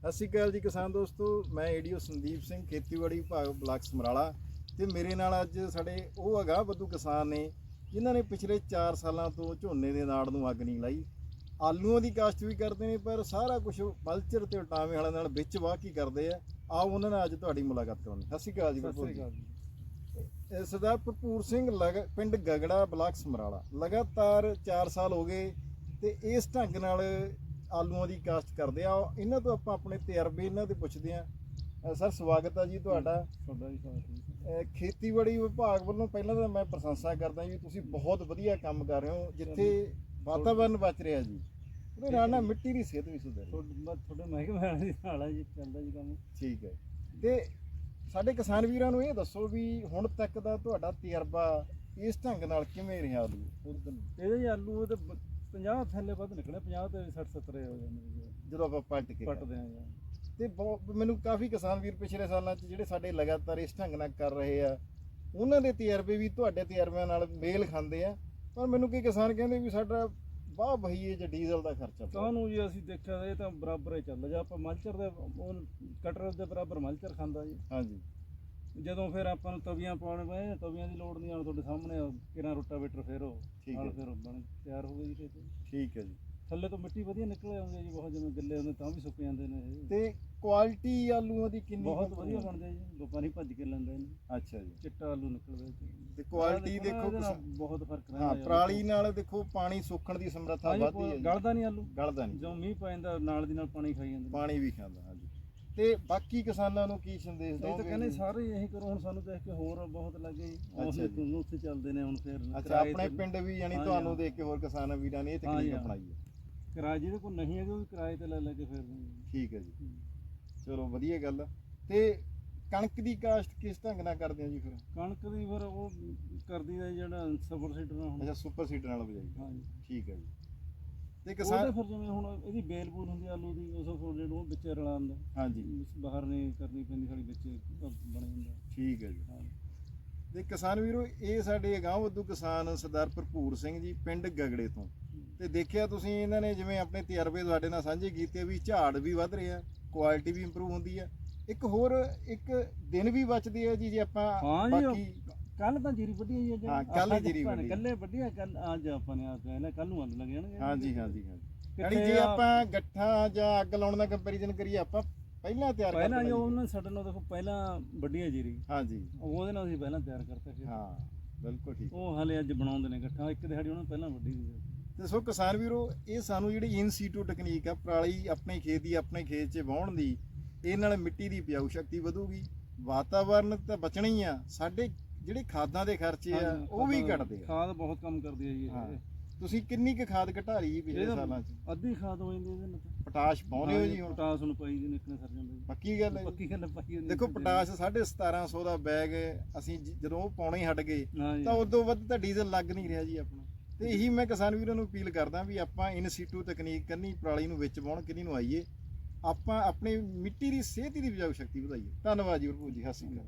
ਸਤਿ ਸ਼੍ਰੀ ਅਕਾਲ ਜੀ ਕਿਸਾਨ ਦੋਸਤੋ ਮੈਂ ਏਡੀਓ ਸੰਦੀਪ ਸਿੰਘ ਖੇਤੀਬਾੜੀ ਵਿਭਾਗ ਬਲਾਕ ਸਮਰਾਲਾ ਤੇ ਮੇਰੇ ਨਾਲ ਅੱਜ ਸਾਡੇ ਉਹ ਅਗਾਹ ਬੱਦੂ ਕਿਸਾਨ ਨੇ ਜਿਨ੍ਹਾਂ ਨੇ ਪਿਛਲੇ 4 ਸਾਲਾਂ ਤੋਂ ਝੋਨੇ ਦੇ ਨਾੜ ਨੂੰ ਅੱਗ ਨਹੀਂ ਲਾਈ। ਆਲੂਆਂ ਦੀ ਕਾਸ਼ਤ ਵੀ ਕਰਦੇ ਨੇ ਪਰ ਸਾਰਾ ਕੁਝ ਪਲਚਰ ਤੇ ਟਾਵੇਂ ਵਾਲਿਆਂ ਨਾਲ ਵਿੱਚ ਵਾਹ ਕੀ ਕਰਦੇ ਆ ਆਓ ਉਹਨਾਂ ਨਾਲ ਅੱਜ ਤੁਹਾਡੀ ਮੁਲਾਕਾਤ ਕਰਾਉਣੀ ਸਤਿ ਸ਼੍ਰੀ ਅਕਾਲ ਜੀ ਸਤਿ ਸ੍ਰੀ ਅਕਾਲ ਜੀ। ਸਰਦਾਰ ਭਰਪੂਰ ਸਿੰਘ ਲਗ- ਪਿੰਡ ਗਗੜਾ ਬਲਾਕ ਸਮਰਾਲਾ। ਲਗਾਤਾਰ 4 ਸਾਲ ਹੋ ਗਏ ਤੇ ਇਸ ਢੰਗ ਨਾਲ ਆਲੂਆਂ ਦੀ ਕਾਸ਼ਤ ਕਰਦੇ ਆ। ਇਹਨਾਂ ਤੋਂ ਆਪਾਂ ਆਪਣੇ ਤਜਰਬੇ ਇਹਨਾਂ ਦੇ ਪੁੱਛਦੇ ਆ। ਸਰ ਸਵਾਗਤ ਹੈ ਜੀ ਤੁਹਾਡਾ। ਤੁਹਾਡਾ ਵੀ ਸਵਾਗਤ ਹੈ ਜੀ। ਅ, ਖੇਤੀਬਾੜੀ ਵਿਭਾਗ ਵੱਲੋਂ ਪਹਿਲਾਂ ਤਾਂ ਮੈਂ ਪ੍ਰਸ਼ੰਸਾ ਕਰਦਾ ਜੀ ਤੁਸੀਂ ਬਹੁਤ ਵਧੀਆ ਕੰਮ ਕਰ ਰਹੇ ਹੋ ਜਿੱਥੇ ਵਾਤਾਵਰਨ ਬਚ ਰਿਹਾ ਜੀ। ਉਹਦੇ ਨਾਲ ਨਾਲ ਮਿੱਟੀ ਦੀ ਸਿਹਤ ਵੀ ਸੁਧਰ। ਤੁਹਾਡੇ ਮਹਿਕਮੇ ਦੇ ਨਾਲ ਜੀ ਚੱਲਦਾ ਜੀ ਕੰਮ। ਠੀਕ ਹੈ। ਤੇ ਸਾਡੇ ਕਿਸਾਨ ਵੀਰਾਂ ਨੂੰ ਇਹ ਦੱਸੋ ਵੀ ਹੁਣ ਤੱਕ ਦਾ ਤੁਹਾਡਾ ਤਜਰਬਾ ਇਸ ਢੰਗ ਨਾਲ ਕਿਵੇਂ ਰਿਹਾ ਆਲੂ? ਇਹਦੇ ਆਲੂ ਤੇ 50 ਥੱਲੇ ਵੱਧ ਨਿਕਲੇ 50 ਤੇ 60 70 ਹੋ ਜਾਂਦੇ ਜੀ। ਜਦੋਂ ਆਪਾਂ ਪਲਟ ਕੇ ਪੱਟਦੇ ਆ ਜੀ। ਤੇ ਬਹੁਤ ਮੈਨੂੰ ਕਾਫੀ ਕਿਸਾਨ ਵੀਰ ਪਿਛਲੇ ਸਾਲਾਂ 'ਚ ਜਿਹੜੇ ਸਾਡੇ ਲਗਾਤਾਰ ਇਸ ਢੰਗ ਨਾਲ ਕਰ ਰਹੇ ਆ ਉਹਨਾਂ ਦੇ ਤਜਰਬੇ ਵੀ ਤੁਹਾਡੇ ਤਜਰਬਿਆਂ ਨਾਲ ਮੇਲ ਖਾਂਦੇ ਆ। ਪਰ ਮੈਨੂੰ ਕਈ ਕਿਸਾਨ ਕਹਿੰਦੇ ਵੀ ਸਾਡਾ ਵਾਹ ਬਹੀਏ ਜਾਂ ਡੀਜ਼ਲ ਦਾ ਖਰਚਾ ਬਹੁਤ। ਕਾਹਨੂੰ ਜੀ ਅਸੀਂ ਦੇਖਿਆ ਇਹ ਤਾਂ ਬਰਾਬਰ ਹੀ ਚੱਲਦਾ। ਜੇ ਆਪਾਂ ਮਲਚਰ ਦੇ ਉਹ ਕਟਰ ਦੇ ਬਰਾਬਰ ਮਲਚਰ ਖਾਂਦਾ ਜੀ। ਹਾਂਜੀ। ਜਦੋਂ ਫਿਰ ਆਪਾਂ ਨੂੰ ਤਵੀਆਂ ਪਾਉਣ ਪਏ ਤਵੀਆਂ ਦੀ ਲੋੜ ਨਹੀਂ ਆਣ ਤੁਹਾਡੇ ਸਾਹਮਣੇ ਕਿਰਾਂ ਰੋਟਾਵੇਟਰ ਫੇਰੋ ਠੀਕ ਨਾਲ ਹੈ। ਫਿਰ ਬਣ ਤਿਆਰ ਹੋ ਗਈ ਜੀ ਖੇਤ ਠੀਕ ਹੈ ਜੀ। ਥੱਲੇ ਤੋਂ ਮਿੱਟੀ ਵਧੀਆ ਨਿਕਲ ਆਉਂਦੀ ਹੈ ਜੀ ਬਹੁਤ ਜਿਵੇਂ ਗਿੱਲੇ ਹੁੰਦੇ ਤਾਂ ਵੀ ਸੁੱਕ ਜਾਂਦੇ ਨੇ ਇਹ। ਤੇ ਕੁਆਲਿਟੀ ਆਲੂਆਂ ਦੀ ਕਿੰਨੀ ਬਹੁਤ ਕੁ- ਵਧੀਆ ਬਣਦੇ ਜੀ ਵਪਾਰੀ ਭੱਜ ਕੇ ਲੈਂਦੇ ਨੇ। ਅੱਛਾ ਜੀ। ਚਿੱਟਾ ਆਲੂ ਨਿਕਲਦਾ ਜੀ। ਤੇ ਕੁਆਲਿਟੀ ਆਹ ਦੇਖੋ ਇਹਦੇ ਨਾਲ ਕਿਸਾਨ- ਬਹੁਤ ਫ਼ਰਕ ਰਹਿੰਦਾ ਹਾਂ ਜੀ। ਪਰਾਲੀ ਨਾਲ ਦੇਖੋ ਪਾਣੀ ਸੁੱਕਣ ਦੀ ਸਮਰੱਥਾ ਹਾਂਜੀ, ਵੱਧਦੀ ਹੈ ਜੀ। ਗਲਦਾ ਨਹੀਂ ਆਲੂ। ਗਲਦਾ ਨਹੀਂ। ਜਦੋਂ ਮੀਂਹ ਪੈਂਦਾ ਨਾਲ ਦੀ ਨਾਲ ਪਾਣੀ ਖਾਈ ਜਾਂਦੇ। ਨੇ। ਪਾਣੀ ਵੀ ਖਾਂਦਾ ਤੇ ਬਾਕੀ ਕਿਸਾਨਾਂ ਨੂੰ ਕੀ ਸੰਦੇਸ਼ ਅਸੀਂ ਤਾਂ ਦੋਗੇ ਕਹਿੰਦੇ ਸਾਰੇ ਇਹੀ ਕਰੋ ਹੁਣ ਸਾਨੂੰ ਦੇਖ ਕੇ ਹੋਰ ਬਹੁਤ ਲੱਗੇ। ਜੀ ਅੱਛਾ ਉਸੇ ਜੀ। ਤੋਂ ਉੱਥੇ ਚੱਲਦੇ ਨੇ ਹੁਣ ਫਿਰ ਅੱਛਾ ਕਿਰਾਏ ਆਪਣੇ ਤੇ- ਪਿੰਡ ਵੀ ਯਾਨੀ ਤੁਹਾਨੂੰ ਹਾਂ। ਦੇਖ ਕੇ ਹੋਰ ਕਿਸਾਨਾਂ ਵੀਰਾਂ ਨੇ ਇਹ ਤਕਨੀਕ ਹਾਂ। ਅਪਣਾਈ ਹੈ। ਕਿਰਾਏ ਜਿਹਦੇ ਕੋਲ ਨਹੀਂ ਹੈਗੇ ਉਹ ਵੀ ਕਿਰਾਏ ਤੇ ਲੈ ਲੈ ਕੇ ਫਿਰ ਠੀਕ ਹੈ ਜੀ। ਚਲੋ ਵਧੀਆ ਗੱਲ ਆ। ਤੇ ਕਣਕ ਦੀ ਕਾਸ਼ਤ ਕਿਸ ਢੰਗ ਨਾਲ ਕਰਦੇ ਆ ਜੀ ਫਿਰ? ਕਣਕ ਦੀ ਫਿਰ ਉਹ ਕਰਦੀ ਦਾ ਜਿਹੜਾ ਸਬਰ ਸੀਡਰ ਨਾਲ ਹੁਣ ਅੱਛਾ ਸੁਪਰ ਸੀਡਰ ਨਾਲ ਬਜਾਈ ਹਾਂਜੀ ਠੀਕ ਹੈ ਜੀ। ਤੇ ਉਹਦੇ ਕਿਸਾਨ ਫਿਰ ਜਿਵੇਂ ਹੁਣ ਇਹਦੀ ਬੇਲ ਬੂਲ ਹੁੰਦੀ ਆ ਆਲੂ ਦੀ ਉਸ ਜਿਹੜਾ ਉਹ ਵਿੱਚ ਰਲਾਉਂਦਾ ਹਾਂਜੀ। ਬਾਹਰ ਨਹੀਂ ਕਰਨੀ ਪੈਂਦੀ ਸਾਡੀ ਵਿੱਚ ਬਣ ਜਾਂਦਾ ਠੀਕ ਹੈ ਜੀ। ਹਾਂ। ਤੇ ਕਿਸਾਨ ਵੀਰੋ ਇਹ ਸਾਡੇ ਅਗਾਂਹ ਵੱਧੂ ਕਿਸਾਨ ਸਰਦਾਰ ਭਰਪੂਰ ਸਿੰਘ ਜੀ ਪਿੰਡ ਗਗੜੇ ਤੋਂ। ਤੇ ਦੇਖਿਆ ਤੁਸੀਂ ਇਹਨਾਂ ਨੇ ਜਿਵੇਂ ਆਪਣੇ ਤਜਰਬੇ ਤੁਹਾਡੇ ਨਾਲ ਸਾਂਝੇ ਕੀਤੇ ਵੀ ਝਾੜ ਵੀ ਵੱਧ ਰਿਹਾ ਕੁਆਲਿਟੀ ਵੀ ਇੰਪਰੂਵ ਹੁੰਦੀ ਆ। ਇੱਕ ਹੋਰ ਇੱਕ ਦਿਨ ਵੀ ਬਚਦੇ ਆ ਜੀ ਜੇ ਆਪਾਂ ਹਾਂ ਜੀ, ਬਾਕੀ ਕੱਲ ਤਾਂ ਜੀਰੀ ਵੱਢੀ ਹੈ ਜੀ ਹਾਂ, ਕੱਲ੍ਹ ਹੀ ਜੀਰੀ ਵੱਢੀ। ਕੱਲੇ ਵੱਢੀ ਕੱਲ ਅੱਜ ਆਪਾਂ ਨੇ ਆ ਪਹਿਲਾਂ ਕੱਲ ਨੂੰ ਆਲੂ ਲੱਗ ਜਾਣਗੇ। ਹਾਂਜੀ ਹਾਂਜੀ ਹਾਂਜੀ। ਕਿੱਥੇ ਯਾਨੀ ਜੇ ਆ- ਆਪਾਂ ਗੱਠਾਂ ਜਾਂ ਅੱਗ ਲਾਉਣ ਦਾ ਕੰਪੈਰੀਜ਼ਨ ਕਰੀਏ ਆਪਾਂ ਪਹਿਲਾਂ ਤਿਆਰ ਪਹਿਲਾਂ ਕਰਦੇ ਜੋ ਹਾਂ ਉਹਨਾਂ ਸਾਡੇ ਨਾਲ ਦੇਖੋ ਪਹਿਲਾਂ ਵੱਡੀ ਹੈ ਜੀਰੀ। ਹਾਂਜੀ। ਉਹਦੇ ਨਾਲ ਅਸੀਂ ਪਹਿਲਾਂ ਤਿਆਰ ਕਰਤਾ ਫਿਰ ਹਾਂ ਬਿਲਕੁਲ ਠੀਕ। ਉਹ ਹਲੇ ਅੱਜ ਬਣਾਉਂਦੇ ਨੇ ਇਕੱਠਾ ਇੱਕ ਦਿਹਾੜੀ ਉਹਨਾਂ ਨੇ ਪਹਿਲਾਂ ਵੱਢੀ ਦੀ ਤੇ ਸੋ ਕਿਸਾਨ ਵੀਰੋ ਇਹ ਸਾਨੂੰ ਜਿਹੜੀ ਇਨ ਸੀਟੂ ਟੈਕਨੀਕ ਆ ਪਰਾਲੀ ਆਪਣੇ ਖੇਤ ਦੀ ਆਪਣੇ ਖੇਤ 'ਚ ਵਾਹੁਣ ਦੀ ਇਹ ਨਾਲ ਮਿੱਟੀ ਦੀ ਉਪਜਾਊ ਸ਼ਕਤੀ ਵਧੂਗੀ। ਵਾਤਾਵਰਨ ਤਾਂ ਬਚਣਾ ਹੀ ਆ। ਸਾਡੇ ਜਿਹੜੇ ਖਾਦਾਂ ਦੇ ਖਰਚੇ ਆ ਉਹ ਵੀ ਘਟਦੇ ਆ। ਖਾਦ ਬਹੁਤ ਕੰਮ ਕਰਦੀ ਹੈ ਜੀ ਹਾਂ। ਤੁਸੀਂ ਕਿੰਨੀ ਕੁ ਖਾਦ ਘਟਾ ਲਈ ਜੀ ਪਿਛਲੇ ਇਹਦਾ ਸਾਲਾਂ 'ਚ? ਅੱਧੀ ਖਾਦ ਹੋ ਜਾਂਦੀ ਇਹਦੇ ਨਾਲ ਤਾਂ। ਪਟਾਸ਼ ਪਾਉਂਦੇ ਹੋ ਜੀ ਹੁਣ? ਪਟਾਸ ਨੂੰ ਪਾਈ ਜੀ ਨਿਕਲੇ ਸਰ ਜਾਂਦਾ ਜੀ। ਪੱਕੀ ਗੱਲ ਹੈ ਜੀ? ਪੱਕੀ ਗੱਲ ਪਾਈ ਹੁੰਦੀ ਦੇਖੋ ਪਟਾਸ਼ 1750 ਦਾ ਬੈਗ ਅਸੀਂ ਜ- ਜਦੋਂ ਉਹ ਪਾਉਣੇ ਹੀ ਹਟ ਗਏ ਹਾਂ ਜੀ ਤਾਂ ਉਦੋਂ ਵੱਧ ਤਾਂ ਡੀਜ਼ਲ ਲੱਗ ਨਹੀਂ ਰਿਹਾ ਜੀ ਆਪਣਾ। ਤੇ ਇਹੀ ਮੈਂ ਕਿਸਾਨ ਵੀਰਾਂ ਨੂੰ ਅਪੀਲ ਕਰਦਾ ਵੀ ਆਪਾਂ ਇਨ ਸੀਟੂ ਤਕਨੀਕ ਕੰਨੀ ਪਰਾਲੀ ਨੂੰ ਵਿੱਚ ਵਾਉਣ ਕਿੰਨੀ ਨੂੰ ਆਈਏ। ਆਪਾਂ ਆਪਣੀ ਮਿੱਟੀ ਦੀ ਸਿਹਤ ਦੀ ਉਪਜਾਊ ਸ਼ਕਤੀ ਵਧਾਈਏ। ਧੰਨਵਾਦ ਜੀ ਭਰਪੂਰ ਜੀ ਸਤਿ ਸ਼੍ਰੀ ਅਕਾਲ।